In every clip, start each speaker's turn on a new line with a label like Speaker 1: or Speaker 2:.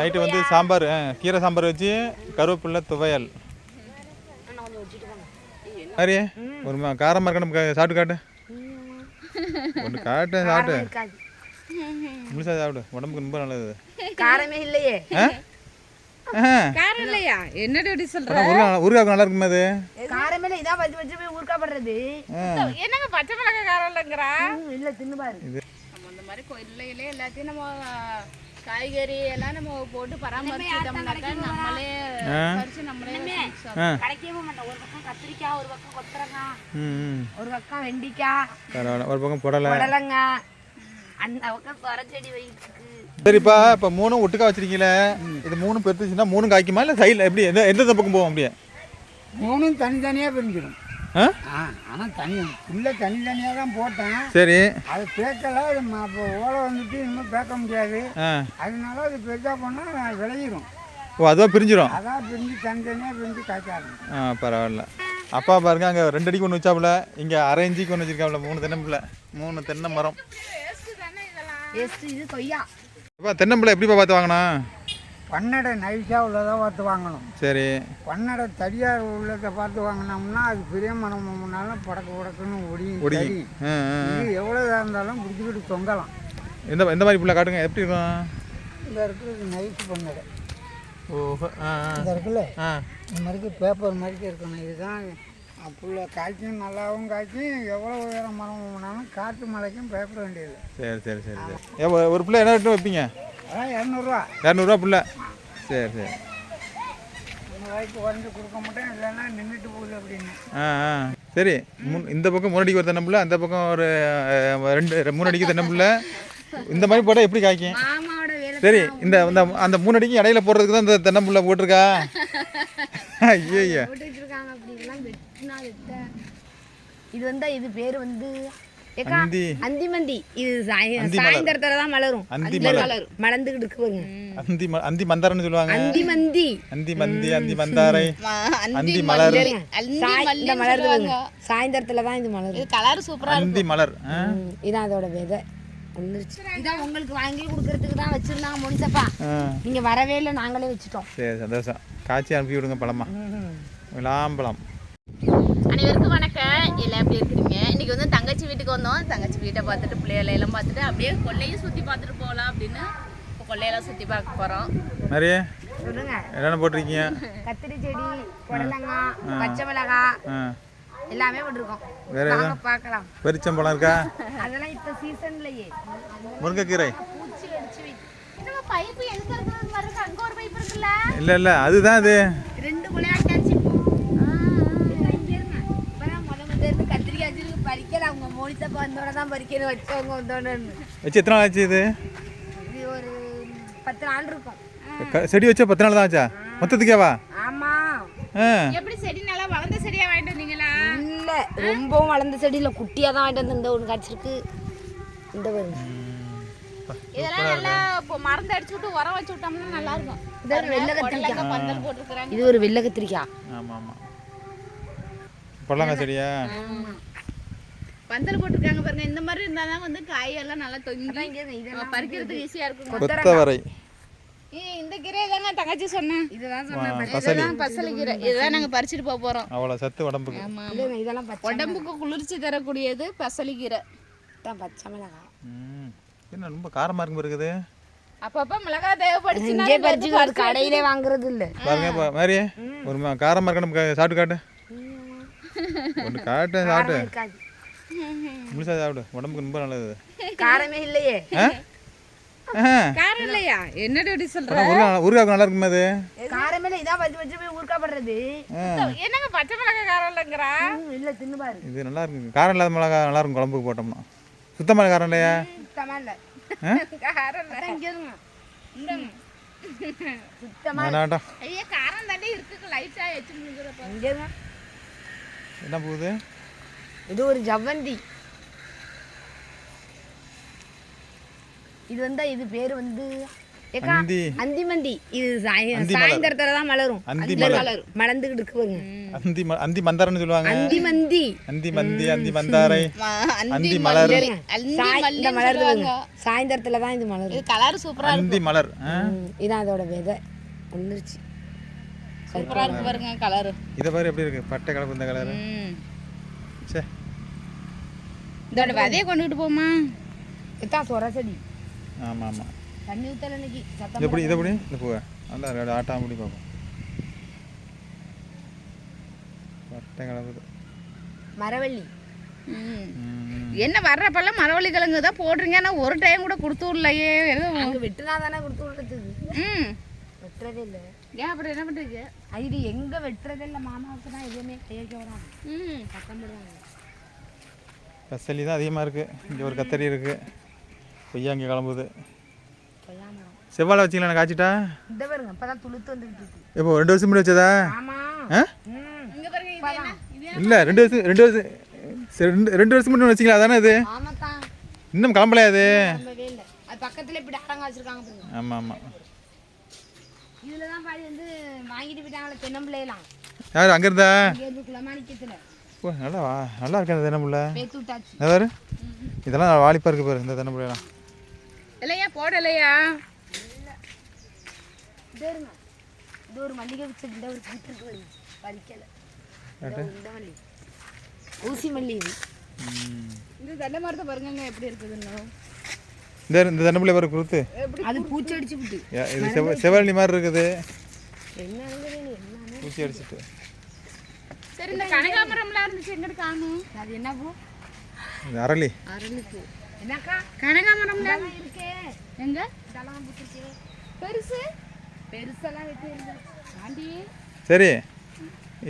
Speaker 1: Night வந்து சாம்பார் கீரை சாம்பார் வச்சு கருவேப்பிலை துவையல். சரி ஒரு காரமாக இருக்க நமக்கு சாப்பிட்டு காட்டு. ஒன்று காட்டு சாப்பிட்டு.
Speaker 2: இருக்காது
Speaker 1: முழுசா சாப்பிடு. உடம்புக்கு ரொம்ப நல்லது.
Speaker 2: காரமே இல்லையே.
Speaker 3: காரம் இல்லையா? என்னடி அப்படி சொல்ற?
Speaker 1: நல்லா இருக்குமே அது.
Speaker 2: காரமே இல்லை இதான் வச்சு வச்சு போய்
Speaker 3: என்னங்க பச்சை மிளகாய் காரம் இல்லைங்கிறா?
Speaker 2: இல்ல தின்னு பாரு.
Speaker 3: நம்ம இந்த மாதிரி கொல்லையிலே எல்லாத்தையும் நம்ம காய்கறி எல்லாம் நம்ம போட்டு பராமரிச்சிட்டோம்னாக்கா நம்மளே பறிச்சு நம்மளே
Speaker 2: கிடைக்கவே மாட்டோம். ஒரு பக்கம் கத்திரிக்காய் ஒரு பக்கம் கொத்தரங்காய்
Speaker 1: ம் ம்.
Speaker 2: ஒரு பக்கம் வெண்டிக்காய்
Speaker 1: பரவாயில்ல. ஒரு பக்கம் புடலை.
Speaker 2: புடலங்காய் அந்த பக்கம் சொர செடி வைக்கு
Speaker 1: சரிப்பா இப்போ மூணும் ஒட்டுக்கா வச்சிருக்கீங்களே. இது மூணும் பெருத்துச்சுன்னா மூணும் காய்க்குமா? இல்லை சைடில் எப்படி? எந்த எந்த பக்கம் போகும் அப்படியே?
Speaker 4: மூணும் தனித்தனியாக பிரிஞ்சிடும். ஆனால் தனி புல்லை தனித்தனியாக தான் போட்டேன்.
Speaker 1: சரி.
Speaker 4: அது பேக்கல இப்போ ஓலை வந்துட்டு இனிமேல் பேக்க முடியாது.
Speaker 1: ஆ.
Speaker 4: அதனால அது பெருசாக போனால் விளையிடும்
Speaker 1: ஓ அதுவாக பிரிஞ்சிடும்
Speaker 4: அதான் பிரிஞ்சு தனித்தனியாக பிரிஞ்சு காய்ச்ச ஆரம்பிக்கும்.
Speaker 1: ஆ பரவாயில்ல. அப்பா பாருங்க அங்கே ரெண்டு அடிக்கு ஒன்று வச்சாப்புல. இங்கே அரை இஞ்சிக்கு ஒன்று வச்சிருக்காப்புல மூணு தென்னம்பிள்ளை மூணு தென்னை மரம்.
Speaker 2: எஸ்ட் இது கொய்யா.
Speaker 1: அப்பா தென்னம்பிள்ளை எப்படிப்பா பார்த்து வாங்கினா?
Speaker 4: பன்னடை நைஸாக உள்ளதாக பார்த்து வாங்கணும்.
Speaker 1: சரி.
Speaker 4: பன்னடை தடியார் உள்ளதை பார்த்து வாங்கினோம்னா அது பெரிய மரம் முன்னாலும் படக்கு படக்குன்னு ஒடியும்
Speaker 1: ஒடி ஆ
Speaker 4: இது எவ்வளோ இருந்தாலும் பிடிச்சிக்கிட்டு தொங்கலாம்.
Speaker 1: எந்த எந்த மாதிரி பிள்ளை காட்டுங்க. எப்படி இருக்கும்?
Speaker 4: இந்த இருக்கிறது நைஸ் பன்னடை.
Speaker 1: ஓஹோ
Speaker 4: இந்த இருக்குல்ல? இந்த மாதிரி பேப்பர் மாதிரி இருக்கணும். இதுதான் புள்ள காய்ச்சும் நல்லாவும் காய்ச்சும் எவ்வளோ உயரம் மரம் போனாலும் காற்று மழைக்கும் பயப்பட வேண்டியது.
Speaker 1: சரி சரி சரி சரி. ஒரு- பிள்ளை என்ன வைப்பீங்க?
Speaker 4: இரநூறுவா.
Speaker 1: இரநூறுவா பிள்ளை. சரி சரி. ஆ ஆ. சரி முன் இந்த பக்கம் மூணு அடிக்கு ஒரு தென்னம்பிள்ளை அந்த பக்கம் ஒரு ரெண்டு மூணு அடிக்கு தென்னம்பிள்ளை இந்த மாதிரி போட்டால் எப்படி காய்க்கும்? சரி இந்த இந்த அந்த மூணு அடிக்கு இடையில போடுறதுக்கு தான் இந்த தென்னம்பிள்ளை போட்டிருக்கா? ஐயோ
Speaker 2: இது வந்து இது பேர் வந்து
Speaker 1: அந்தி.
Speaker 2: அந்திமந்தி. இது
Speaker 1: மலர்.
Speaker 2: சாயந்தரத்துல தான் மலரும்.
Speaker 1: அந்தி
Speaker 2: மலரும் மலர்ந்துகிட்டு இருக்கு பாருங்க.
Speaker 1: அந்தி அந்தி மந்தாரன்னு சொல்லுவாங்க.
Speaker 2: அந்தி மந்தி
Speaker 1: அந்தி மந்தி அந்தி மந்தாரை அந்தி மலர்.
Speaker 2: சாய்- இந்த மலர் சாயந்தரத்துல தான் இது மலரும்.
Speaker 3: இது கலர் சூப்பரா
Speaker 1: அந்தி மலர்.
Speaker 2: இதான் அதோட விதை. இதான் உங்களுக்கு வாங்கி கொடுக்கறதுக்கு தான் வச்சிருந்தாங்க முனிசப்பா.
Speaker 1: ஆ.
Speaker 2: நீங்க வரவே இல்லை நாங்களே வச்சுட்டோம்.
Speaker 1: சரி சந்தோஷம். காய்ச்சி அனுப்பி விடுங்க பழமா. விளாம்பழம்.
Speaker 3: அனைவருக்கும் வணக்கம். எல்லாம் எப்படி இருக்கிறீங்க இன்னைக்கு வந்து தங்கச்சி வீட்டுக்கு வந்தோம். தங்கச்சி வீட்டை பார்த்துட்டு பிள்ளைகளை எல்லாம் பார்த்துட்டு அப்படியே கொள்ளையும் சுற்றி பார்த்துட்டு போகலாம் அப்படின்னு இப்போ கொள்ளையெல்லாம் சுற்றி பார்க்க போகிறோம்
Speaker 1: நிறைய
Speaker 2: சொல்லுங்க.
Speaker 1: என்னென்ன போட்டிருக்கீங்க?
Speaker 2: கத்திரி செடி புடலங்காய் பச்சை மிளகாய் எல்லாமே போட்டிருக்கோம்.
Speaker 1: வேற
Speaker 2: வாங்க பார்க்கலாம்.
Speaker 1: பெரிச்சம்பழம் இருக்கா?
Speaker 2: அதெல்லாம் இப்ப சீசன்லயே.
Speaker 1: முருங்கைக்கீரை.
Speaker 2: பூச்சி அடிச்சு வை.
Speaker 3: நம்ம பைப்பு எதுக்கு இருக்கிறது மாதிரி இருக்கு அங்கே ஒரு பைப் இருக்குல்ல.
Speaker 1: இல்லை இல்லை அதுதான் அது.
Speaker 2: ரெண்டு விளையாட்டாச்சு அவங்க மோனிசப்பா வந்தோட தான் பறிக்கணும் வச்சவங்க வந்தோடனே
Speaker 1: வச்சு எத்தனை நாள் ஆச்சு இது?
Speaker 2: இது ஒரு பத்து நாள் இருக்கும்.
Speaker 1: செடி வச்சா பத்து நாள் தான் ஆச்சா? மொத்தத்துக்கேவா?
Speaker 2: ஆமா.
Speaker 3: எப்படி செடி நல்லா வளர்ந்த செடியாக வாங்கிட்டு வந்தீங்களா?
Speaker 2: இல்ல ரொம்பவும் வளர்ந்த செடி இல்ல குட்டியா தான் வாங்கிட்டு வந்து இந்த ஒன்று காய்ச்சிருக்கு. இந்த பாருங்க.
Speaker 3: இதெல்லாம் நல்லா இப்போ மருந்து அடிச்சு விட்டு உரம் வச்சு விட்டோம்னா நல்லா இருக்கும்.
Speaker 2: இது ஒரு வெள்ளை கத்திரிக்காய்.
Speaker 3: பந்தல்
Speaker 2: இது ஒரு வெள்ளை கத்திரிக்காய்.
Speaker 1: ஆமாம். ஆமாம் பொடலங்காய் செடியா?
Speaker 3: பந்தல் போட்டிருக்காங்க பாருங்க. இந்த மாதிரி இருந்தால் தான் வந்து காயெல்லாம் நல்லா தொங்கி
Speaker 2: இதெல்லாம்
Speaker 3: பறிக்கிறதுக்கு ஈஸியாக இருக்கும்.
Speaker 1: கொத்தவரை.
Speaker 3: இந்த கீரை தாங்க தங்கச்சி சொன்னேன்
Speaker 2: இதெல்லாம்
Speaker 1: ஆ,
Speaker 2: சொன்ன
Speaker 1: பசலி.
Speaker 3: இதுதான் கீரை. இதுதான் நாங்கள் பறிச்சுட்டு போக போகிறோம்
Speaker 1: அவ்வளோ சத்து உடம்புக்கு.
Speaker 2: இல்லைங்க இதெல்லாம் பச்சை
Speaker 3: உடம்புக்கு குளிர்ச்சி தரக்கூடியது பசலி கீரை.
Speaker 2: தான் பச்சை மிளகாய்.
Speaker 1: ம். என்ன ரொம்ப காரமாக இருக்கும் இருக்குது
Speaker 3: அப்பப்போ மிளகாய் தேவைப்படுச்சுன்னா
Speaker 2: இங்கே பறிச்சு அது கடையிலே வாங்குறது இல்ல.
Speaker 1: பாருங்க மாதிரி ஒரு மா- காரமாக இருக்க நமக்கு சாப்பிட்டு காட்டு. ஒன்று காட்டு சாப்பிட்டு.
Speaker 2: இருக்காது.
Speaker 1: முழுசா சாப்பிடு. உடம்புக்கு ரொம்ப நல்லது
Speaker 2: காரமே இல்லையே.
Speaker 3: காரம் இல்லையா? என்னடி சொல்ற?
Speaker 1: உருகாக்கு நல்லா இருக்குமே அது.
Speaker 2: காரமே இல்லை இதான் வச்சு வச்சு போய்
Speaker 1: ஆ.
Speaker 3: என்னங்க பச்சை மிளகாய் காரம் இல்லைங்கிறா?
Speaker 2: இல்ல தின்னு பாரு.
Speaker 1: இது நல்லா இருக்குங்க காரம் இல்லாத மிளகா நல்லா இருக்கும் குழம்புக்கு போட்டோம்னா. சுத்தமான காரம் இல்லையா?
Speaker 2: சுத்தமா இல்ல.
Speaker 1: ஆ?
Speaker 3: காரம் இல்லை.
Speaker 2: இங்க இருங்க. சுத்தமா
Speaker 1: வேணாட்டம்
Speaker 3: ஐயா காரம் தாண்டி இருக்கு.
Speaker 2: இங்க இருங்க.
Speaker 1: என்ன போகுது?
Speaker 2: இது ஒரு ஜவ்வந்தி. இது வந்து இது பேர் வந்து ஏக்கா
Speaker 1: அந்தி.
Speaker 2: அந்தி மந்தி. இது
Speaker 1: மலர்.
Speaker 2: சாயந்தரத்துல தான் மலரும்.
Speaker 1: அந்தி
Speaker 2: இந்த
Speaker 1: மலர்.
Speaker 2: மலர்ந்துகிட்டு இருக்கு பாருங்க.
Speaker 1: அந்தி அந்தி மந்தாரன்னு சொல்லுவாங்க.
Speaker 2: அந்தி மந்தி.
Speaker 1: அந்தி மந்தி அந்தி மந்தாரை.
Speaker 3: அந்தி
Speaker 1: மலர்.
Speaker 2: இந்த மலர் சாயந்தரத்துல தான் இது மலரும்
Speaker 3: இது கலர் சூப்பரா
Speaker 1: அந்தி மலர்.
Speaker 2: இதான் அதோட விதை. வந்துருச்சு
Speaker 3: சூப்பரா இருக்கு பாருங்க கலர்
Speaker 1: இதை பாரு எப்படி இருக்கு? பட்டை கலப்பு இந்த கலர். சே
Speaker 3: இதோட விதைய கொண்டுகிட்டு போமா
Speaker 2: இதான் சொர செடி.
Speaker 1: ஆமாம் ஆமாம்
Speaker 2: தண்ணி ஊத்தல இன்னைக்கு. சத்தம்
Speaker 1: எப்படி இதை எப்படி இந்த பூவை நல்லா இருக்கு. ஆட்டாம முடி பார்ப்போம். பட்டை கலப்புது
Speaker 2: மரவள்ளி.
Speaker 3: என்ன வர்றப்பெல்லாம் மரவள்ளி கிழங்கு தான் போடுறீங்க? ஆனா ஒரு டைம் கூட கொடுத்து விடலையே. எதுவும்
Speaker 2: வெட்டுனா தானே கொடுத்து விடுறதுக்கு.
Speaker 3: ம்.
Speaker 2: வெட்டுறதே இல்லை.
Speaker 3: ஏன் அப்புறம் என்ன பண்றீங்க?
Speaker 2: இது எங்க வெட்டுறதே இல்லை. மாமாவுக்கு தான் எதுவுமே கையக்க வராங்க
Speaker 3: ம்.
Speaker 2: சத்தம் போடுவாங்க
Speaker 1: கசலி தான் அதிகமாக இருக்குது இங்கே ஒரு கத்தரி இருக்குது கொய்யா இங்கே கிளம்புது. செவ்வாழை வச்சிங்களா காய்ச்சிட்டா?
Speaker 2: இந்த பாருங்க இப்பதான் துளுத்து வந்துகிட்டு இருக்கு.
Speaker 1: எப்போ ரெண்டு வருஷம் முன்னாடி வச்சதா?
Speaker 2: ஆமா.
Speaker 3: இது இது
Speaker 1: இல்லை ரெண்டு வருஷம் ரெண்டு வருஷம் சரி, ரெண்டு ரெண்டு வருஷம் முன்னாடி வச்சிங்களா? அது
Speaker 2: ஆமாத்தான்
Speaker 1: இன்னும் கிளம்பலையா அது
Speaker 2: நம்பவே இல்லை. அது பக்கத்துல இப்படி அடங்க வச்சிருக்காங்க பாருங்க.
Speaker 1: ஆமாம் ஆமாம்
Speaker 2: இதுல தான் பாதி வந்து வாங்கிட்டு போயிட்டாங்களே தென்னம்பிள்ளையெல்லாம்.
Speaker 1: யார் அங்கே இருந்தா?
Speaker 2: இங்க இருந்து குளமாணிக்கத்துல.
Speaker 1: ஓ நல்லா வா நல்லா இருக்கு அந்த என்ன பாரு. இதெல்லாம் வாலிப்பாக இருக்கு பாரு இந்த தென்னம்பிள்ளைலாம்
Speaker 3: இல்லையா போடலையா
Speaker 2: ஒரு மல்லிகை இந்த ஒரு பறிக்கல ஊசி மல்லி.
Speaker 3: இந்த தென்னை மரத்தை பாருங்க எப்படி இருக்குதுன்னு
Speaker 1: இந்த இந்த தென்னம்பிள்ளை பாரு குருத்து.
Speaker 2: அது பூச்சி அடிச்சு விட்டு
Speaker 1: இது மாதிரி இருக்குது.
Speaker 2: என்ன என்ன
Speaker 1: பூச்சி அடிச்சிட்டு.
Speaker 3: சரி இந்த கனகாமரம்லாம் இருந்துச்சு. எங்கிட்டு காணும்?
Speaker 2: அது என்ன பூ?
Speaker 1: இது அரளி.
Speaker 2: அரளி பூ. என்னக்கா?
Speaker 3: கனகாமரம்லாம்
Speaker 2: இருக்கே.
Speaker 3: எங்க?
Speaker 2: இதெல்லாம் பூச்சிருக்கு
Speaker 3: பெருசு?
Speaker 2: பெருசெல்லாம் வெட்டி இருக்கு ஆண்டி.
Speaker 1: சரி.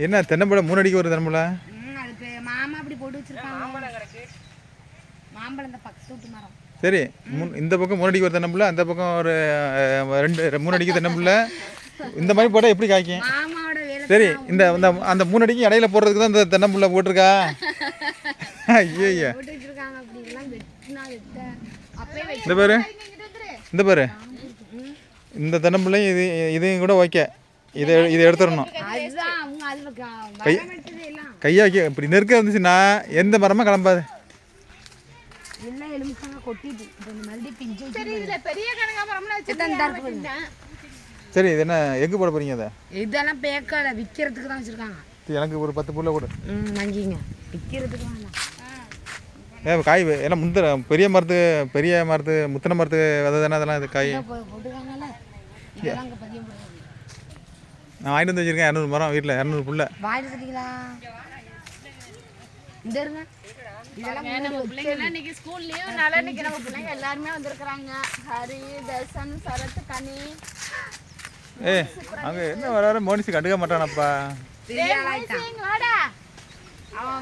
Speaker 1: என்ன தென்னம்பிள்ளை மூணு அடிக்கு ஒரு தென்னம்பிள்ளை
Speaker 2: ம் அது பெ- மாமா அப்படி போட்டு வச்சிருக்காங்க. மாம்பழம் இந்த பக்கத்து வீட்டு மரம்.
Speaker 1: சரி இந்த பக்கம் மூணு அடிக்கு ஒரு தென்னம்பிள்ளை அந்த பக்கம் ஒரு ரெண்டு மூணு அடிக்கு தென்னம்பிள்ளை இந்த மாதிரி போட்டால் எப்படி காய்க்கும்? சரி இந்த இந்த அந்த மூணு அடிக்கு இடையில போடுறதுக்கு தான் இந்த தென்னம்பிள்ளை போட்டிருக்கா? ஐயோ இந்த பாரு. இந்த பாரு. இந்த தென்னம்பிள்ளையும் இது இதையும் கூட ஓகே இதை இதை எடுத்துடணும்.
Speaker 2: எடுத்தது எல்லாம்.
Speaker 1: கையாக்கி இப்படி நெருக்க இருந்துச்சுன்னா எந்த மரமும் கிளம்பாது.
Speaker 2: எல்லாம் எலுமிச்சாங்க கொட்டிட்டு மறுபடியும் பிஞ்சு வச்சு
Speaker 1: சரி இது என்ன எங்கே போட போறீங்க அதை?
Speaker 2: இதெல்லாம் பேக்கல விற்கிறதுக்கு தான் வச்சிருக்காங்க.
Speaker 1: எனக்கு ஒரு பத்து புல்ல கொடு.
Speaker 2: ம் வாங்கிங்க விற்கிறதுக்கு வேணாம்
Speaker 1: ஏ காய் எல்லாம் முந்திர பெரிய மரத்து பெரிய மரத்து முத்தின மரத்து விதை தானே அதெல்லாம் இது காய். நான் வாங்கிட்டு வந்து வச்சிருக்கேன் இரநூறு மரம் வீட்டில் இரநூறு புல்ல.
Speaker 2: வாங்கிட்டு வந்துட்டீங்களா இந்த இருங்க. இதெல்லாம்
Speaker 3: நம்ம பிள்ளைங்க இன்னைக்கு ஸ்கூல் லீவுனால இன்னைக்கு நம்ம பிள்ளைங்க எல்லாருமே வந்திருக்கிறாங்க. ஹரி தர்சன் சரத் கனி.
Speaker 1: ஏ அங்கே என்ன வர வர மோனிச்சு கண்டுக்க மாட்டானப்பா.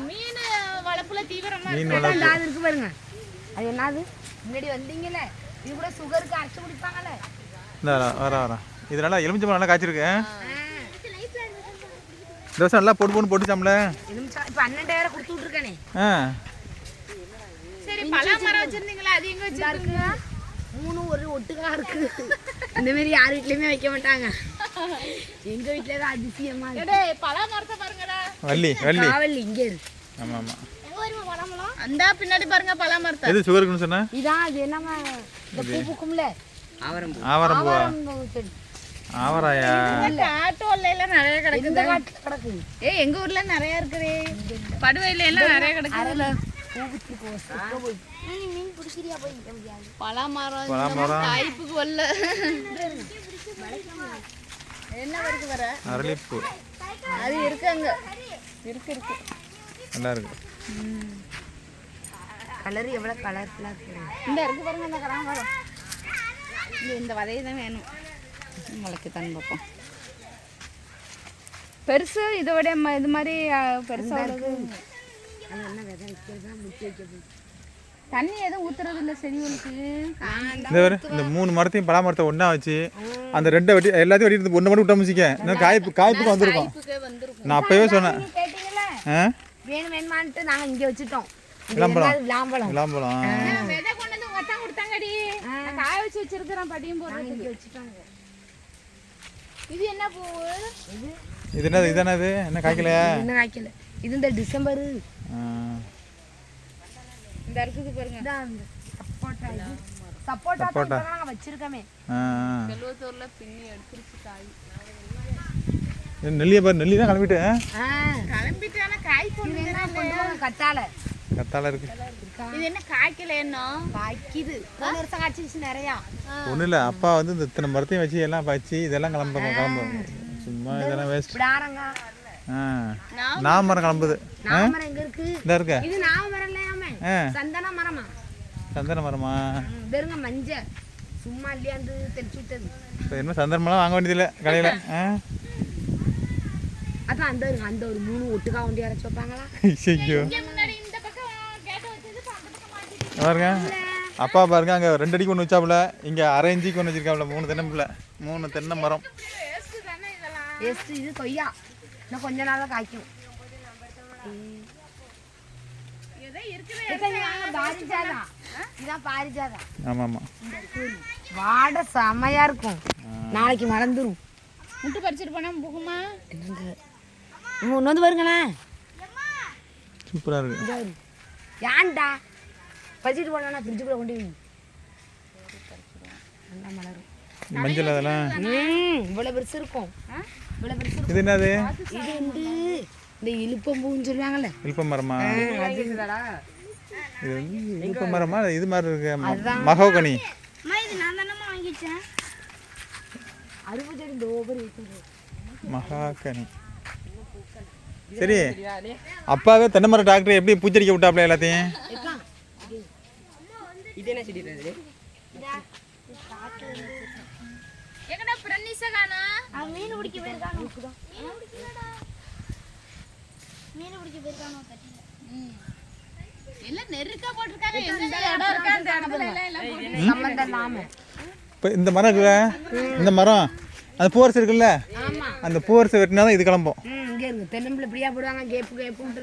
Speaker 3: மீன் வளர்ப்புல தீவிரமா
Speaker 1: மீன்
Speaker 2: அது இருக்கு பாருங்க. அது என்னது? முன்னாடி வந்தீங்கல்ல இது கூட சுகருக்கு அரைச்சு குடிப்பாங்கல்ல.
Speaker 1: இந்த வர வரேன் இது நல்லா எலுமிச்சம்பழம் நல்லா காய்ச்சிருக்கேன் வருஷம் நல்லா போட்டு போட்டு போட்டுச்சாம்ல?
Speaker 2: இப்போ கொடுத்து விட்ருக்கானே
Speaker 1: ஆ.
Speaker 3: சரி பலா மரம் வச்சிருந்தீங்களா? அது எங்க வச்சிருக்கீங்க?
Speaker 2: மூணு ஒரு ஒட்டுக்கா இருக்கு. இந்த மாதிரி யார் வீட்லயுமே வைக்க மாட்டாங்க. எங்க வீட்ல தான் அதிசயமா இருக்கு.
Speaker 3: டேய் பலா மரத்தை பாருங்கடா
Speaker 1: வள்ளி வள்ளி
Speaker 2: காவல் இங்க இருக்கு.
Speaker 3: அந்த பின்னாடி பாருங்க பலா மரத்தை
Speaker 1: எது சுகருக்குன்னு சொன்னா?
Speaker 2: இதான் அது என்னமா இந்த பூ. பூக்கும்ல
Speaker 1: ஆவாரம்
Speaker 2: ஆவாரம்
Speaker 1: ஆவராயா?
Speaker 3: ஆட்டோல எல்லாம் நிறைய கிடக்குது
Speaker 2: இந்த காட்டுல கிடக்கு
Speaker 3: ஏய் எங்க ஊர்ல நிறைய இருக்குதே. படுவையில எல்லாம் நிறைய கிடக்கு
Speaker 2: அரைல பூ விட்டுருக்கு போய் நீ மீன் பிடிச்சிரியா போய் எப்படியாவது?
Speaker 3: பலா மரம்
Speaker 1: பலா மரம்
Speaker 3: காய்ப்புக்கு வரல. என்ன வரைக்கு வர
Speaker 1: அரளிப்பூ.
Speaker 3: அது இருக்கு அங்க. இருக்கு இருக்கு.
Speaker 1: நல்லா இருக்கு.
Speaker 2: கலர் எவ்வளவு கலர்ஃபுல்லா இருக்கு.
Speaker 3: இந்த இருக்கு பாருங்க இந்த கனகாமரம் இந்த இந்த விதையை தான் வேணும். முளைக்கு தான் பார்ப்போம் பெருசு இதை விட ம- இது மாதிரி பெருசா
Speaker 2: என்ன விதை வைக்கிறதா
Speaker 3: தண்ணி எதுவும் ஊத்துறது இல்லை செடிகளுக்கு
Speaker 1: இந்த மூணு மரத்தையும் பலா மரத்தை ஒன்றா வச்சு அந்த ரெண்டை வெட்டி எல்லாத்தையும் வெட்டி ஒன்று மட்டும் விட்டா முடிச்சிக்க இன்னும் காய்ப்பு காய்ப்புக்கு வந்திருக்கும். நான் அப்போவே சொன்னேன். ஆ?
Speaker 2: வேணும் வேணுமான்ட்டு நாங்க இங்க வச்சுட்டோம்.
Speaker 1: விளாம்பழம்.
Speaker 2: விளாம்பழம்
Speaker 1: விளாம்பழம்
Speaker 3: விதை கொண்டு வந்து உங்க அத்தான் கொடுத்தாங்கடி.
Speaker 2: ஆ.
Speaker 3: நான் காய வச்சு வச்சிருக்கிறேன் படியும் போடுறதுக்கு
Speaker 2: இங்க வச்சுட்டாங்க.
Speaker 3: இது என்ன பூவு
Speaker 1: இது என்னது இது என்னது? என்ன காய்க்கலையா?
Speaker 2: இன்னும் காய்க்கல? இது இந்த டிசம்பர்.
Speaker 3: இந்த இருக்குது பாருங்க.
Speaker 2: சப்போட்டா சப்போட்டா வச்சிருக்கோமே.
Speaker 3: செல்வத்தூர்ல பின்னி எடுத்துருச்சு காய்.
Speaker 1: நெல்லியை பாரு நெல்லி தான் கிளம்பிட்டு
Speaker 2: ஆ.
Speaker 3: கிளம்பிட்டான காய்
Speaker 1: கத்தால இருக்கு.
Speaker 3: இது என்ன காய்க்கல என்ன?
Speaker 2: காய்க்குது. போன வருஷம் காய்ச்சிருச்சு நிறையா.
Speaker 1: ஒன்றும் இல்லை அப்பா வந்து இந்த இத்தனை மரத்தையும் வச்சு எல்லாம் வச்சு இதெல்லாம் கிளம்ப கிளம்பு சும்மா இதெல்லாம் வேஸ்ட் நான் மரம் கிளம்புது.
Speaker 2: நாமரம் எங்க இருக்கு?
Speaker 1: இந்த இருக்க.
Speaker 2: இது நாமரம் இல்லையாமே சந்தன மரமா?
Speaker 1: சந்தன மரமா?
Speaker 2: வெறுங்க மஞ்சள் சும்மா இல்லையாந்து தெளிச்சு விட்டது.
Speaker 1: இப்போ என்ன சந்தனமெல்லாம் வாங்க வேண்டியதில்லை கடையில்.
Speaker 2: அதான் அந்த இருங்க அந்த ஒரு மூணு ஒட்டுக்கா வண்டி அரைச்சு வைப்பாங்களா?
Speaker 1: ஐயோ பாருங்க. அப்பா பாருங்க அங்கே ரெண்டு அடிக்கு ஒன்று வச்சாப்புல. இங்கே அரை இஞ்சிக்கு ஒன்று வச்சிருக்காப்புல மூணு தென்னம்பில்ல மூணு தென்னை மரம்.
Speaker 3: வேஸ்ட் தானே இதெல்லாம்.
Speaker 2: எஸ்ட் இது கொய்யா. இன்னும் கொஞ்ச நாள் தான் காய்க்கும் வாடை செமையா இருக்கும். நாளைக்கு மறந்துடும்
Speaker 3: முட்டு பறிச்சிட்டு போனா போகுமா?
Speaker 2: ஒன்று வந்து பாருங்களேன்
Speaker 1: சூப்பராக இருக்கு.
Speaker 2: ஏன்டா? பறிச்சுட்டு போனா ஃப்ரிட்ஜுக்குள்ள கொண்டு வை. நல்லா மலரும்.
Speaker 1: மஞ்சள் அதெல்லாம்.
Speaker 2: இவ்வளோ பெருசு இருக்கும்.
Speaker 1: இது என்னது?
Speaker 2: இது வந்து இந்த இழுப்பம்பூன்னு சொல்லுவாங்கல்ல.
Speaker 1: இல்ப மரமா? இது வந்து இல்ப மரமா? இது மாதிரி இருக்கு மகோகனி.
Speaker 2: இது நான் தானே வாங்கிச்சேன். அறுபது இந்த ஓவர் இருக்குது.
Speaker 1: மகாகனி. சரி. அப்பாவே தென்னை மரம் டாக்டர் எப்படி பூச்சடிக்க விட்டாப்ல எல்லாத்தையும்?
Speaker 3: எங்கடா பிரனிச காணா
Speaker 2: அவன் மீன் பிடிக்க போயிருக்காங்க
Speaker 3: எல்லாம் நெருக்கா போட்டிருக்காங்க? எங்க இடம் இருக்கா? அந்த இடத்துல எல்லாம் எல்லாம்
Speaker 2: சம்பந்தம் இல்லாம?
Speaker 1: இப்போ இந்த மரம் இருக்குல்ல? இந்த மரம். அந்த பூவரசு இருக்குல்ல?
Speaker 2: ஆமா.
Speaker 1: அந்த பூவரசு வெட்டினா தான் இது கிளம்பும்.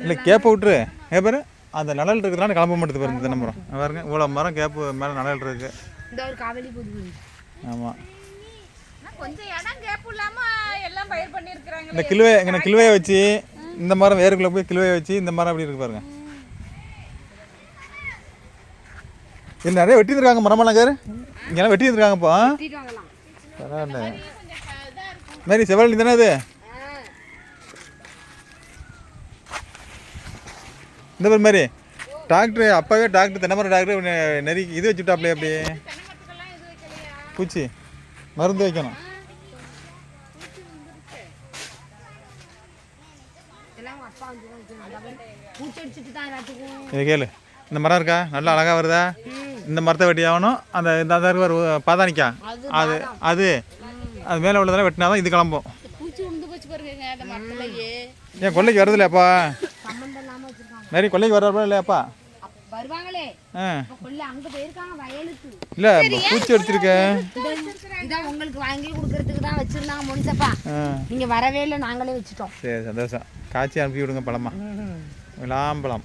Speaker 1: இல்லை கேப்பை விட்டுரு. ஏ பாரு. அந்த நிழல் இருக்கிறதுனால கிளம்ப மாட்டேது பாருங்க தென்னை மரம். பாருங்க இவ்வளோ மரம் கேப்பு மேலே நிழல் இருக்கு.
Speaker 2: இந்த ஒரு காவேரி போகுது
Speaker 1: ஆமாம்
Speaker 3: கொஞ்சம் இடம் கேப் இல்லாம எல்லாம் பயிர் பண்ணிருக்காங்க
Speaker 1: இந்த கிலுவை இங்கே கிலுவையை வச்சு இந்த மரம் வேருக்குள்ளே போய் கிலுவையை வச்சு இந்த மரம் அப்படி இருக்கு பாருங்க. இது நிறைய வெட்டி இருக்காங்க மரமெல்லாம் கேரு. இங்கெல்லாம் வெட்டி இருக்காங்கப்பா பரவாயில்ல. மாரி செவல் தானே இது? இந்த மாதிரி மாதிரி டாக்டர் அப்பாவே டாக்டர் தென்னமரம் டாக்டர் நெறி இது வச்சுட்டாப்லையே அப்படி. பூச்சி. மருந்து வைக்கணும். இது கேளு. இந்த மரம் இருக்கா? நல்லா அழகா வருதா? இந்த மரத்தை வெட்டி ஆகணும். அந்த இந்த பாரு, பாதானிக்கா. அது அது அது. மேலே உள்ளதெல்லாம் வெட்டினா தான் இது கிளம்பும். ஏன் கொல்லைக்கு வருது இல்லையாப்பா மாரி கொல்லைக்கு வர்றாப்பா இல்லையாப்பா? இல்லை பூச்சி
Speaker 2: இதான் உங்களுக்கு வாங்கி கொடுக்கறதுக்கு தான் வச்சிருந்தாங்க முனிசப்பா. நீங்க வரவே இல்லை நாங்களே வச்சுட்டோம்.
Speaker 1: சரி சந்தோஷம். காய்ச்சி அனுப்பி விடுங்க பழமா. விளாம்பழம்.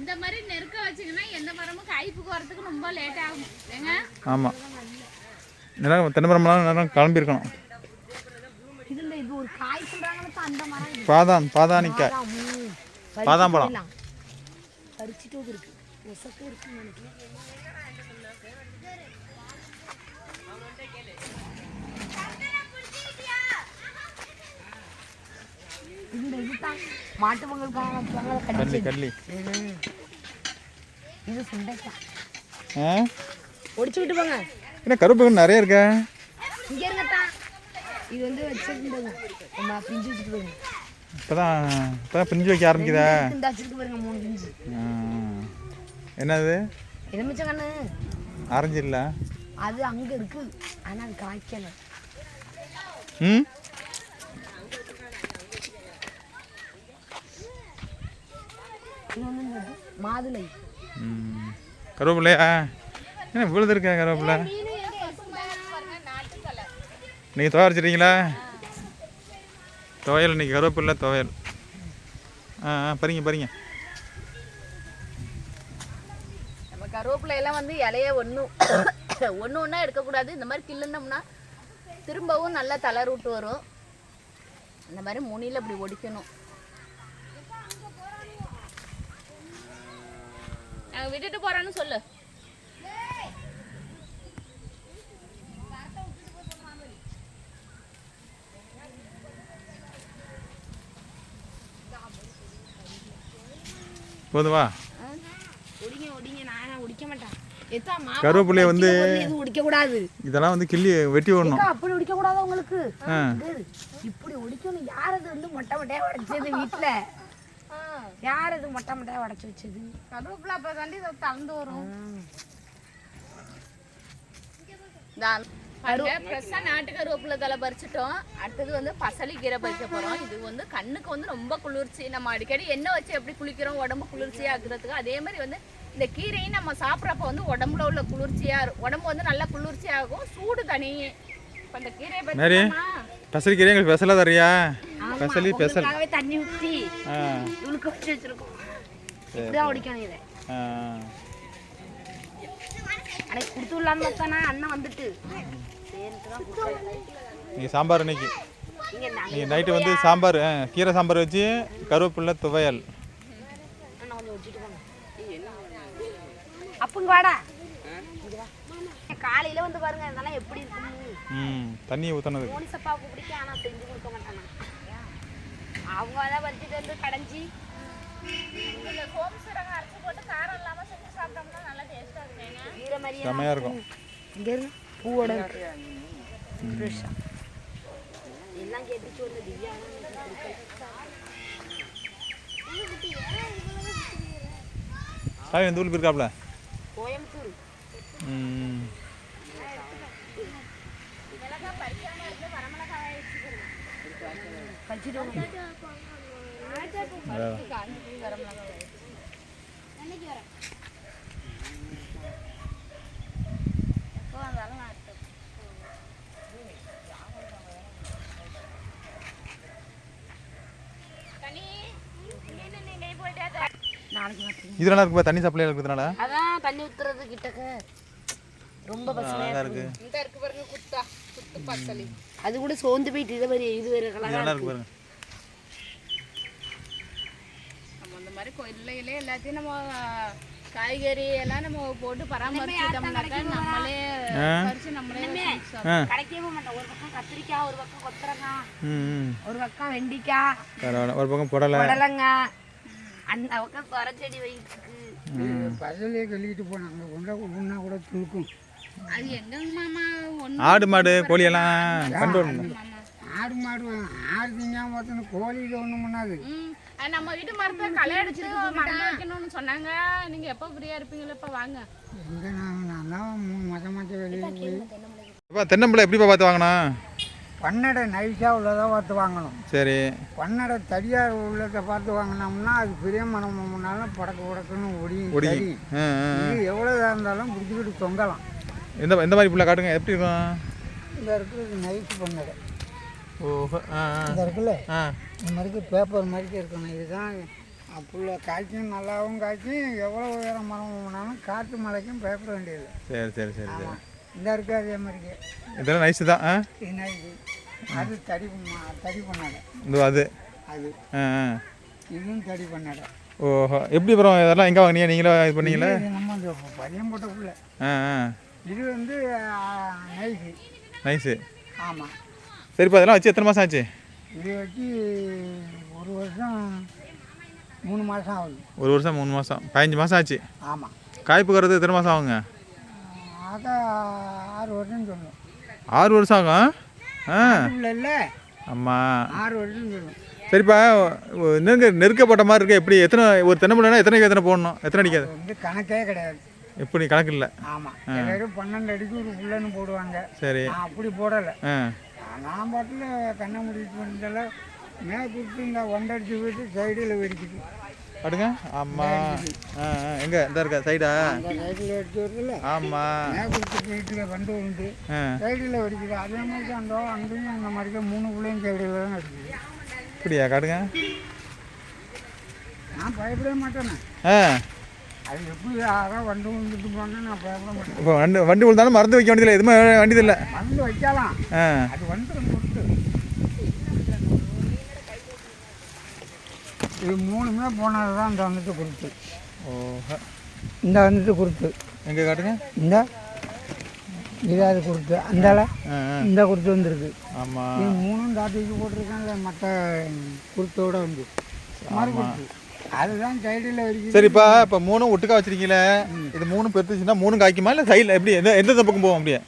Speaker 3: இந்த மாதிரி நெருக்க வச்சீங்கன்னா எந்த மரமும் காய்ப்புக்கு வரதுக்கு ரொம்ப லேட் ஆகும். ஏங்க?
Speaker 1: ஆமாம் நேரம் தென்னை மரம்லாம் நேரம் கிளம்பியிருக்கணும்
Speaker 2: இதுல இது ஒரு காய் சொல்றாங்கன்னு தான் அந்த மரம் இது.
Speaker 1: பாதாம் பாதானிக்காய்
Speaker 2: அதான், ம்.
Speaker 1: பாதாம்பழம்.
Speaker 2: பறிச்சுட்டு போயிடலாம். பறிச்சுட்டு வந்து இருக்கு. உசக்கு இருக்குன்னு நினைக்கிறேன். இந்த இதுதான். மாட்டு
Speaker 1: கள்ளி
Speaker 2: கடிச்சு
Speaker 1: கள்ளி.
Speaker 2: இது சுண்டைக்காய். ஒடிச்சு விட்டு போங்க.
Speaker 1: என்ன கருப்பு நிறைய இருக்கா?
Speaker 2: இங்க இருங்கத்தா. இது வந்து வச்சிருந்தது. நம்ம பிஞ்சு வச்சுட்டு போயிருங்க
Speaker 1: இப்போ தான் இப்போ தான் பிரிஞ்சு வைக்க ஆரம்பிக்குதா. என்னது?
Speaker 2: எலுமிச்ச கண்ணு
Speaker 1: ஆரஞ்சு இல்லை?
Speaker 2: அது அங்க இருக்கு ஆனா அது காய்க்கல.
Speaker 1: ம்?
Speaker 2: மாதுளை.
Speaker 1: ம். கருவேப்பிலையா? என்ன இருக்கா கருவேப்பிலை? நீங்கள் துவையரைச்சிட்டீங்களா துவையல் இன்னைக்கு கருவேப்பில்லை துவையல். ஆ ஆ பறிங்க பறிங்க.
Speaker 3: கருவேப்பிலை எல்லாம் வந்து இலைய ஒன்று ஒன்று ஒன்றா எடுக்கக்கூடாது. இந்த மாதிரி கிள்ளுனோம்னா திரும்பவும் நல்லா தளர் விட்டு வரும். இந்த மாதிரி முனியில் இப்படி ஒடிக்கணும். நாங்கள் விட்டுட்டு போகிறோன்னு சொல்லு.
Speaker 1: போதுவா
Speaker 2: ஒடிங்க ஒடிங்க நான் ஒடிக்க மாட்டேன். எத்தா மாமா
Speaker 1: கருவேப்பிலையை வந்து இதெல்லாம் வந்து கிள்ளி வெட்டி விடணும்.
Speaker 2: அப்படி ஒடிக்க கூடாதா உங்களுக்கு இப்படி ஒடிக்கணும். யார் அது வந்து மொட்டை மொட்டையா உடைச்சது வீட்டுல யார் அது மொட்டை மொட்டையா உடைச்சு வச்சது?
Speaker 3: கருவேப்பிலை அப்போ தாண்டி தளர்ந்து வரும். ஃப்ரெஷ்ஷாக நாட்டு கருவேப்பிலை தலை பறிச்சிட்டோம். அடுத்தது வந்து பசலி கீரை பறிக்க போகிறோம் இது வந்து கண்ணுக்கு வந்து ரொம்ப குளிர்ச்சி. நம்ம அடிக்கடி எண்ணெய் வச்சு எப்படி குளிக்கிறோம் உடம்பு குளிர்ச்சியாக ஆக்குறதுக்கு அதே மாதிரி வந்து இந்த கீரையும் நம்ம சாப்பிட்றப்ப வந்து உடம்புல உள்ள குளிர்ச்சியாக இருக்கும் உடம்பு வந்து நல்லா குளிர்ச்சியாகும். சூடு தனி. இப்போ இந்த கீரையை பறிச்சோமா
Speaker 1: பெசல் கீரை எங்களுக்கு பெசலாக தரியா பெசலி பெசல்.
Speaker 2: அதுக்காகவே தண்ணி ஊற்றி இவளுக்கு வச்சு வச்சிருக்கோம். இப்படிதான் ஒடிக்கணும் இதை.
Speaker 1: ஆ.
Speaker 2: அன்னைக்கு கொடுத்து விடலான்னு பார்த்தானா அண்ணன் வந்துட்டு.
Speaker 1: நீங்கள் சாம்பார் இன்னைக்கு. நீங்கள் நைட்டு வந்து சாம்பார் கீரை சாம்பார் வச்சு கருவேப்பிலை துவையல்.
Speaker 2: அப்புங்க வாடா. காலையில வந்து பாருங்க இதெல்லாம் எப்படி இருக்குன்னு.
Speaker 1: ம் தண்ணி ஊற்றினதுக்கு
Speaker 2: மோனி சப்பாவுக்கு பிடிக்கும் ஆனா செஞ்சு கொடுக்க மாட்டானா அவங்க அதான் வச்சுட்டு வந்து கடைஞ்சி.
Speaker 3: இந்த சோம்பு சீரகம் அரைச்சி போட்டு காரம் இல்லாமல் செஞ்சு சாப்பிட்டோம்னா நல்லா டேஸ்ட்டாக இருக்குங்க
Speaker 2: வீர மாதிரியே
Speaker 1: செம்மையாக இருக்கும்.
Speaker 2: இங்க பூவோட இருக்கு. ஃப்ரெஷ்ஷா எல்லாம் கேட்டுச்சு வந்து திவ்யா
Speaker 1: சாய் இந்த ஊருக்கு இருக்காப்ல
Speaker 2: கோயம்புத்தூர்.
Speaker 1: ம்
Speaker 2: கழிச்சிட்டு
Speaker 1: அதான்.
Speaker 2: நாளைக்கு பார்த்துங்க
Speaker 1: இது நல்லா இருக்குப்பா தண்ணி சப்ளை இருக்கிறதுனால
Speaker 2: அதான் தண்ணி ஊத்துறது கிட்டக்க. ரொம்ப பசுமையா
Speaker 1: இருக்கு.
Speaker 3: இந்த இருக்கு பாருங்க குத்தா குத்து பச்சலி
Speaker 2: அது கூட சோர்ந்து போயிட்டு இது மாதிரி இது வேற கலரா
Speaker 1: இருக்கு பாருங்க.
Speaker 3: நம்ம இந்த மாதிரி கொல்லையிலே எல்லாத்தையும் நம்ம காய்கறி எல்லாம் நம்ம போட்டு பராமரிச்சிட்டோம்னாக்கா நம்மளே பறிச்சு நம்மளே
Speaker 2: கிடைக்கவே மாட்டோம். ஒரு பக்கம் கத்திரிக்காய் ஒரு பக்கம் கொத்தரங்காய்
Speaker 1: ம் ம்.
Speaker 2: ஒரு பக்கம் வெண்டிக்காய்
Speaker 1: ஒரு பக்கம் புடலை.
Speaker 2: புடலங்காய். அந்த பக்கம் சொர செடி வைக்கிறதுக்கு
Speaker 4: பசலையே கழுவிட்டு போனாங்க. கொண்டா உண்ணா கூட துளுக்கும்
Speaker 3: அது மாமா? ஒண்ணு
Speaker 1: ஆடு மாடு கோழியெல்லாம் கண்டு வரணும்.
Speaker 3: மாமா
Speaker 4: ஆடு மாடு ஆடு திங்காம ஒருத்தனை கோழியில் ஒன்றும் பண்ணாது.
Speaker 3: நம்ம வீட்டு மரத்தை களை அடிச்சிருக்கு மரம் வைக்கணும்னு சொன்னாங்க. நீங்க எப்போ ஃப்ரீயா இருப்பீங்களோ இப்போ வாங்க.
Speaker 4: எங்கே நான் நான் தான் மூணு மாதம் மாதம் வெளியே போய்.
Speaker 1: அப்பா தென்னம்பிள்ளை எப்படிப்பா பார்த்து வாங்கினா
Speaker 4: பன்னடை நைஸாக உள்ளதாக பார்த்து வாங்கணும்.
Speaker 1: சரி.
Speaker 4: பன்னடை தடியார் உள்ளதை பார்த்து வாங்கினோம்னா அது பெரிய மரம் முன்னாலும் படக்கு படக்குன்னு ஒடியும்.
Speaker 1: ஒடி
Speaker 4: இது எவ்வளோ இதாக இருந்தாலும் பிடிச்சிக்கிட்டு தொங்கலாம்.
Speaker 1: எந்த எந்த மாதிரி புள்ள காட்டுங்க. எப்படி இருக்கும்?
Speaker 4: இந்த இருக்கிறது நைஸ் பன்னடை.
Speaker 1: ஓஹோ
Speaker 4: இந்த இருக்குல்ல? இந்த மாதிரி பேப்பர் மாதிரி இருக்கணும். இதுதான் புள்ள காய்ச்சும் நல்லாவும் காய்ச்சும் எவ்வளோ உயரம் மரம் வேணாலும் காற்று மழைக்கும் பேப்பர் வேண்டியது.
Speaker 1: சரி சரி சரி சரி.
Speaker 4: இந்த இருக்கு அதே மாதிரிக்கு
Speaker 1: இதெல்லாம் நைஸு தான் ஆ?
Speaker 4: இது நைஸு அது தடி தடி பண்ணாடை
Speaker 1: இந்த அது.
Speaker 4: அது.
Speaker 1: ஆ
Speaker 4: இதுவும் தடி பண்ணாடை
Speaker 1: ஓஹோ. எப்படி அப்புறம் இதெல்லாம் எங்கே வாங்கினீங்க? நீங்களே இது பண்ணீங்களா?
Speaker 4: நம்ம இந்த பையன் போட்ட புள்ள.
Speaker 1: ஆ ஆ.
Speaker 4: இது வந்து நைஸு
Speaker 1: நைஸு
Speaker 4: ஆமாம்
Speaker 1: சரிப்பா இதெல்லாம் வச்சு எத்தனை மாதம் ஆச்சு?
Speaker 4: இது வச்சு ஒரு வருஷம் மூணு மாதம் ஆகுது.
Speaker 1: ஒரு வருஷம் மூணு மாதம் பதினஞ்சு மாதம் ஆச்சு.
Speaker 4: ஆமாம்
Speaker 1: காய்ப்பு கறது எத்தனை மாதம் ஆகுங்க?
Speaker 4: அதான் ஆறு வருஷம் சொல்லும்.
Speaker 1: ஆறு வருஷம் ஆகும் ஆ?
Speaker 4: இல்லை?
Speaker 1: ஆமாம்
Speaker 4: ஆறு வருஷம் சொல்லும்.
Speaker 1: சரிப்பா நெருங்க நெருக்கப்பட்ட மாதிரி இருக்கு. எப்படி எத்தனை ஒரு தென்னை எத்தனை எத்தனை போடணும்? எத்தனை அடிக்காது?
Speaker 4: வந்து கணக்கே கிடையாது.
Speaker 1: எப்படி கணக்கு இல்லை.
Speaker 4: ஆமாம் எல்லாரும் பன்னெண்டு அடிக்கு ஒரு புள்ளன்னு போடுவாங்க.
Speaker 1: சரி.
Speaker 4: அப்படி போடலை. நான் பாட்டில் கண்ணை முடிட்டு பண்ணதால மே கொடுத்து இந்த ஒண்டடிச்சு போயிட்டு சைடில் வெடிக்குது.
Speaker 1: அடுங்க ஆமா எங்க எங்கே? இந்த இருக்கா சைடா
Speaker 4: ஆமா.
Speaker 1: ஆமாம்
Speaker 4: போயிட்டு வந்து உண்டு
Speaker 1: ஆ.
Speaker 4: சைடில் வெடிக்குது அதே மாதிரி தான் அந்த அங்கேயும் அந்த மாதிரி தான் மூணு பிள்ளையும் சைடுல தான் அடிக்குது
Speaker 1: இப்படியா காடுங்க
Speaker 4: நான் பயப்படவே மாட்டேனே
Speaker 1: ஆ.
Speaker 4: அது எப்படி யாரோ வண்டு விழுந்துட்டு போங்க நான் பயப்பட மாட்டேன்
Speaker 1: இப்போ வண்டி வண்டி விழுந்தாலும் மருந்து வைக்க வேண்டியதில்லை. எதுவுமே வேண்டியதில்லை.
Speaker 4: வந்து வைக்கலாம்
Speaker 1: ஆ.
Speaker 4: அது வந்துடும் கொடுத்து இது மூணுமே போனது தான் இந்த வந்துட்டு கொடுத்து
Speaker 1: ஓஹோ.
Speaker 4: இந்த வந்துட்டு கொடுத்து
Speaker 1: எங்கே காட்டுங்க?
Speaker 4: இந்த இதாவது கொடுத்து அந்தால இந்த கொடுத்து வந்திருக்கு.
Speaker 1: ஆமாம்
Speaker 4: இது மூணும் தாட்டிக்கு போட்டிருக்காங்க மற்ற குருத்தோட வந்து. குருத்து அதுதான் சைடில் இருக்குது
Speaker 1: சரிப்பா இப்போ மூணும் ஒட்டுக்கா வச்சிருக்கீங்களே? இது மூணு பெருத்துச்சுன்னா மூணும் காய்க்குமா? இல்லை சைடில் எப்படி எந்த எந்த பக்கம் போகும் அப்படியே?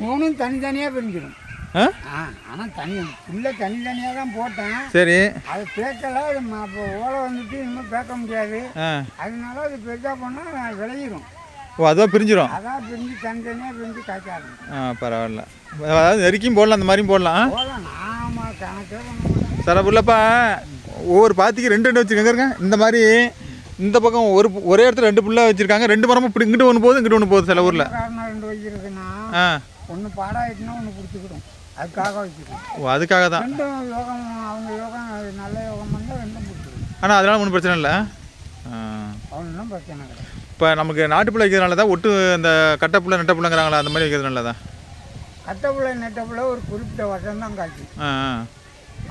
Speaker 4: மூணும் தனித்தனியாக பிரிஞ்சிடும்.
Speaker 1: ஆ?
Speaker 4: ஆ ஆனால் தனி தனித்தனியாக தான் போட்டேன்.
Speaker 1: சரி.
Speaker 4: அது பேக்கல அது அப்போ ஓலை வந்துட்டு இனிமேல் பேக்க முடியாது. அதனால அது பெருசாக போனால் விளையிடும்
Speaker 1: ஓ பிரிஞ்சிடும்
Speaker 4: அதான் பிரிஞ்சு தனித்தனியாக பிரிஞ்சு காய்க்க ஆரம்பிக்கும்
Speaker 1: ஆ பரவாயில்ல. அதாவது நெருக்கியும் போடலாம் அந்த மாதிரியும் போடலாம்
Speaker 4: போகலாம் நாம கணக்கே
Speaker 1: சில புள்ளப்பா ஒவ்வொரு பாத்திக்கு ரெண்டு ரெண்டு வச்சுருக்காங்க இந்த மாதிரி இந்த பக்கம் ஒரு ஒரே இடத்துல ரெண்டு புள்ள வச்சுருக்காங்க. ரெண்டு மரமும் இப்படி இங்கிட்டு ஒன்று போகுது இங்கிட்டு ஒன்று போகுது சில ஊரில்.
Speaker 4: ரெண்டு வைக்கிறதுன்னா
Speaker 1: ஆ.
Speaker 4: ஒன்று பாடாயிட்டுனா ஒன்று பிடிச்சிக்கிடும். அதுக்காக வைக்கிறோம்
Speaker 1: ஓ அதுக்காக தான்.
Speaker 4: ரெண்டும் யோகம் அவங்க யோகம் அது நல்ல யோகம் பண்ணால் ரெண்டும் பிடிச்சிக்கிடும்
Speaker 1: ஆனால் அதனால ஒன்றும் பிரச்சனை இல்லை.
Speaker 4: அவனும் பிரச்சனை கிடையாது
Speaker 1: இப்போ நமக்கு நாட்டுப்புள்ள வைக்கிறதுனால தான் ஒட்டு இந்த கட்டைப்புள்ள நெட்டப்புள்ளங்கிறாங்களா அந்த மாதிரி வைக்கிறதுனால தான்.
Speaker 4: கட்டப்புள்ள நெட்டப்புள்ள ஒரு குறிப்பிட்ட வருஷம் தான் காய்ச்சி
Speaker 1: ஆ.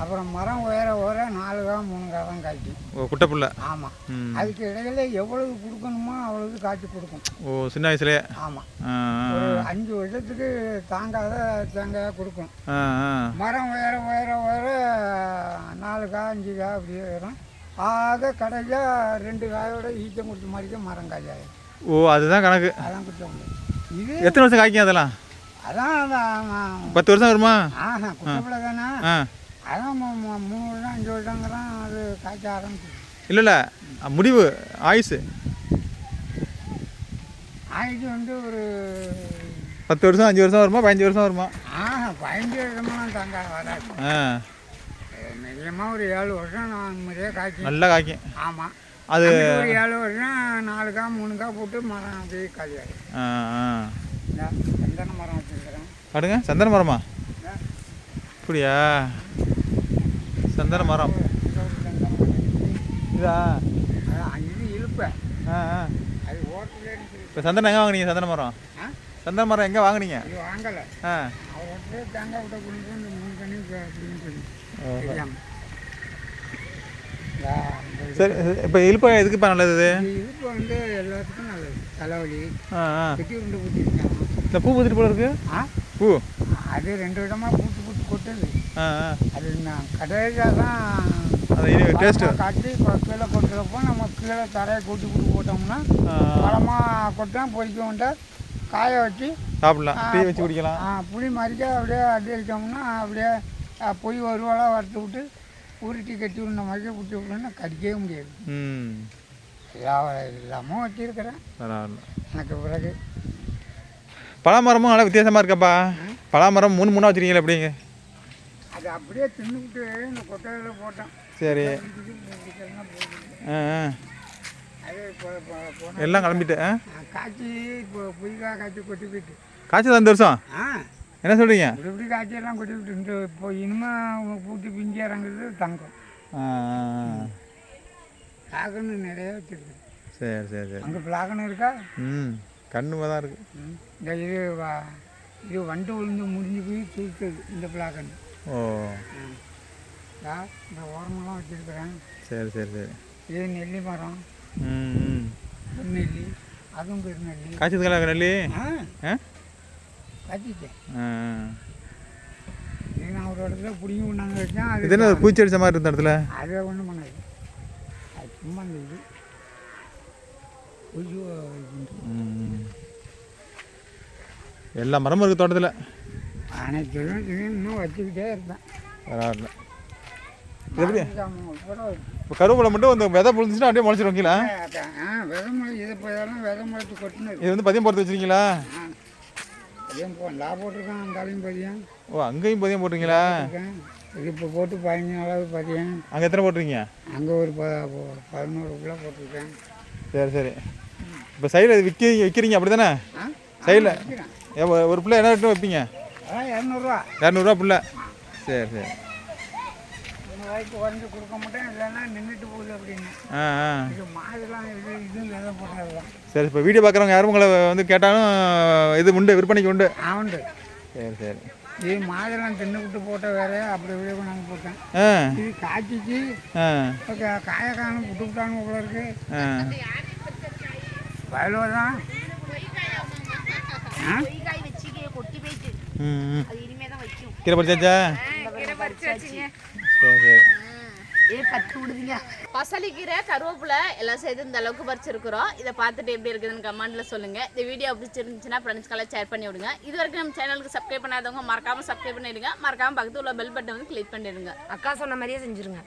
Speaker 4: அப்புறம் மரம் உயர உயர நாலு காய் மூணு காய் தான் காய்ச்சி
Speaker 1: ஓ குட்டைப்புள்ள.
Speaker 4: ஆமாம் அதுக்கு இடையில எவ்வளவு கொடுக்கணுமோ அவ்வளவு காய்ச்சி கொடுக்கும்.
Speaker 1: ஓ சின்ன வயசுலேயே?
Speaker 4: ஆமாம் அஞ்சு வருஷத்துக்கு தாங்காத தேங்காயாக கொடுக்கும் மரம் உயர உயர உயர நாலு காய் அஞ்சு காய் அப்படியே வரும். ஆக கடைசியாக ரெண்டு காயோட ஈச்சம் கொடுத்த மாதிரிக்கே மரம் காயாயிரும்
Speaker 1: ஓ அதுதான் கணக்கு.
Speaker 4: அதான் குற்றம் இது
Speaker 1: எத்தனை வருஷம் காய்க்கும் அதெல்லாம்?
Speaker 4: அதான்
Speaker 1: பத்து வருஷம் வருமா?
Speaker 4: ஆஹா குற்றப்பிள்ளை தானே? அதான் மூணு வருஷம் அஞ்சு வருஷங்கிறான் அது காய்ச்ச ஆரம்பிச்சு
Speaker 1: இல்லை இல்லை முடிவு ஆயுசு.
Speaker 4: ஆயிடுச்சு வந்து ஒரு
Speaker 1: பத்து வருஷம் அஞ்சு வருஷம் வருமா பதினஞ்சு வருஷம் வருமா?
Speaker 4: ஆஹா பதினஞ்சு வருஷமெல்லாம் தாங்க வராது.
Speaker 1: ஆ.
Speaker 4: ஒரு ஏழு வருஷம் நான் முறையாக காய்ச்சி
Speaker 1: நல்லா காய்க்கும்.
Speaker 4: ஆமாம்
Speaker 1: அது
Speaker 4: ஒரு ஏழு வருஷம் நாலு காய் மூணு காய் போட்டு மரம் அப்படியே
Speaker 1: ஆ ஆ.
Speaker 4: இந்த சந்தன மரம் வச்சுருக்கிறேன்.
Speaker 1: பாருங்க சந்தன மரமா? அப்படியா? சந்தன மரம். இதா? இப்போ சந்தனம் எங்கே வாங்குனீங்க சந்தன மரம்? சந்தன மரம் எங்கே வாங்குனீங்க?
Speaker 4: வாங்கலை.
Speaker 1: ஆ. சரி இப்போ இழுப்ப எதுக்குப்பா நல்லது? இது
Speaker 4: இது இழுப்பு வந்து எல்லாத்துக்கும் நல்லது. தலைவலி
Speaker 1: ஆ இந்த பூ பூத்துட்டு போல இருக்கு? பூ.
Speaker 4: அது ரெண்டு விதமாக பூத்து கொட்டுது அது நான் கடைசியாக தான்
Speaker 1: அது
Speaker 4: பழமா காட்டி இப்போ கீழே கொட்டுறப்போ நம்ம கீழே தரையை கூட்டி கூட்டி போட்டோம்னா பழமாக கொட்டான் பொறிக்க வேண்டாம். காய வச்சு
Speaker 1: சாப்பிடலாம். டீ வச்சு குடிக்கலாம்.
Speaker 4: ஆ, புளி மறிக்க அப்படியே அடி அடித்தோம்னா அப்படியே பொய் வருவாளாக வறுத்து விட்டு உருட்டி கட்டி விடுன மாதிரி குட்டி விடணும்னா கடிக்கவே முடியாது.
Speaker 1: ம்.
Speaker 4: எல்லாமும் வச்சுருக்கிறேன். எனக்கு பிறகு.
Speaker 1: பலாமரமும் நல்லா வித்தியாசமாக இருக்கப்பா. பலாமரம் மூணு மூணாக வச்சுருக்கீங்களா எப்படிங்க
Speaker 4: அது அப்படியே தின்னுக்கிட்டு இந்த கொட்டையில் போட்டேன்.
Speaker 1: சரி. ஆ எல்லாம் கிளம்பிட்டு
Speaker 4: காய்ச்சி இப்போ புளிக்காய் காய்ச்சி கொட்டி போயிட்டு.
Speaker 1: காய்ச்சல் இந்த வருஷம்?
Speaker 4: ஆ.
Speaker 1: என்ன சொல்கிறீங்க
Speaker 4: இப்படி இப்படி காய்ச்செல்லாம் கொட்டி விட்டு இந்த இப்போ இனிமேல் பூட்டி பிஞ்சு இறங்குறது தங்கம். பிளாகன்னு நிறைய வச்சுருக்கு.
Speaker 1: சரி சரி சரி.
Speaker 4: அங்கே பிளாகன்னு இருக்கா?
Speaker 1: ம் கண்ணுமா தான் இருக்குது
Speaker 4: ம். இந்த இது இது வண்டு விழுந்து முடிஞ்சு போய் தூக்குது இந்த பிளாகன்னு.
Speaker 1: ஓ.
Speaker 4: இந்த ஓரமெல்லாம் வச்சுருக்கிறேன்.
Speaker 1: சரி சரி சரி.
Speaker 4: இது நெல்லி மரம்
Speaker 1: ம்
Speaker 4: பெருநெல்லி. அதுவும்
Speaker 1: காய்ச்சதுங்களா நெல்லி?
Speaker 4: ஆ.
Speaker 1: ஆ.
Speaker 4: இது நான் ஒரு இடத்துல பிடிங்கி கொண்டாந்து வச்சேன் அது
Speaker 1: என்ன பூச்சி அடிச்ச மாதிரி இருந்த இடத்துல?
Speaker 4: அதை ஒன்றும் பண்ணாது அது சும்மா அந்த இது
Speaker 1: ம். எல்லா மரமும் இருக்குது தோட்டத்தில்.
Speaker 4: அனைத்தையும் இது இன்னும் வச்சுக்கிட்டே இருப்பேன்.
Speaker 1: பரவாயில்ல. இது எப்படி?
Speaker 4: சாமான் உட்பட
Speaker 1: இப்போ கருவேப்பிலை மட்டும் இந்த விதை புழிஞ்சுன்னா அப்படியே முளைச்சிடும் கீழே?
Speaker 4: ஆ விதை முளை இது இதெல்லாம் விதை முளைச்சி கொட்டினது
Speaker 1: இது வந்து பதியம் போட்டு வச்சிருக்கீங்களா?
Speaker 4: ஆ அதையும் போ லா போட்டிருக்கான் அந்த பதியம்.
Speaker 1: ஓ அங்கேயும் பதியம்
Speaker 4: இது இப்போ போட்டு பதினஞ்சு நாளாவது பதியம்.
Speaker 1: அங்கே எத்தனை போட்டுருக்கீங்க?
Speaker 4: அங்கே ஒரு ப பதினோரு கிலோ போட்டிருக்கேன்.
Speaker 1: சரி சரி. இப்போ சைடில் விற்க விற்கிறீங்க அப்படி தானே சைடில். ஒரு பிள்ளை என்ன ரேட்டு வைப்பீங்க?
Speaker 4: இரநூறுவா.
Speaker 1: இரநூறுவா பிள்ளை. சரி சரி.
Speaker 4: ரூபாய்க்கு குறைஞ்சி கொடுக்க மாட்டேன் இல்லைன்னா நின்றுட்டு போகுது அப்படின்னு.
Speaker 1: ஆ ஆ.
Speaker 4: இது தான்
Speaker 1: சரி இப்போ வீடியோ பார்க்குறவங்க யாரும் உங்களை வந்து கேட்டாலும் இது உண்டு விற்பனைக்கு உண்டு?
Speaker 4: ஆண்டு
Speaker 1: சரி சரி.
Speaker 4: இது மாதுளம் தின்னுக்கிட்டு போட்ட வேற அப்படி இப்படியே கொண்டாந்து போட்டேன்.
Speaker 1: ஆ.
Speaker 4: இது காய்ச்சிச்சு.
Speaker 1: ஆ.
Speaker 4: ஓகே காயக்கானும் விட்டு விட்டாங்க போல இருக்கு.
Speaker 1: ஆ.
Speaker 4: வயலோ தான் ஆ?
Speaker 1: கீரை பறிச்சாச்சா சரி சரி.
Speaker 2: ஏ பத்து விடுதுங்க.
Speaker 3: பசலிக்கீரை கருவேப்பிலை எல்லாம் சேர்த்து இந்த அளவுக்கு பறிச்சிருக்கிறோம். இதை பார்த்துட்டு எப்படி இருக்குதுன்னு கமெண்ட்ல சொல்லுங்க. இந்த வீடியோ பிடிச்சிருந்துச்சுன்னா ஃப்ரெண்ட்ஸ்க்கெல்லாம் ஷேர் பண்ணி விடுங்க. இது வரைக்கும் நம்ம சேனலுக்கு சப்ஸ்கிரைப் பண்ணாதவங்க மறக்காம சப்ஸ்கிரைப் பண்ணிடுங்க. மறக்காம பக்கத்துல உள்ள பெல் பட்டன் வந்து கிளிக் பண்ணிடுங்க.
Speaker 2: அக்கா சொன்ன மாதிரியே செஞ்சிருங்க.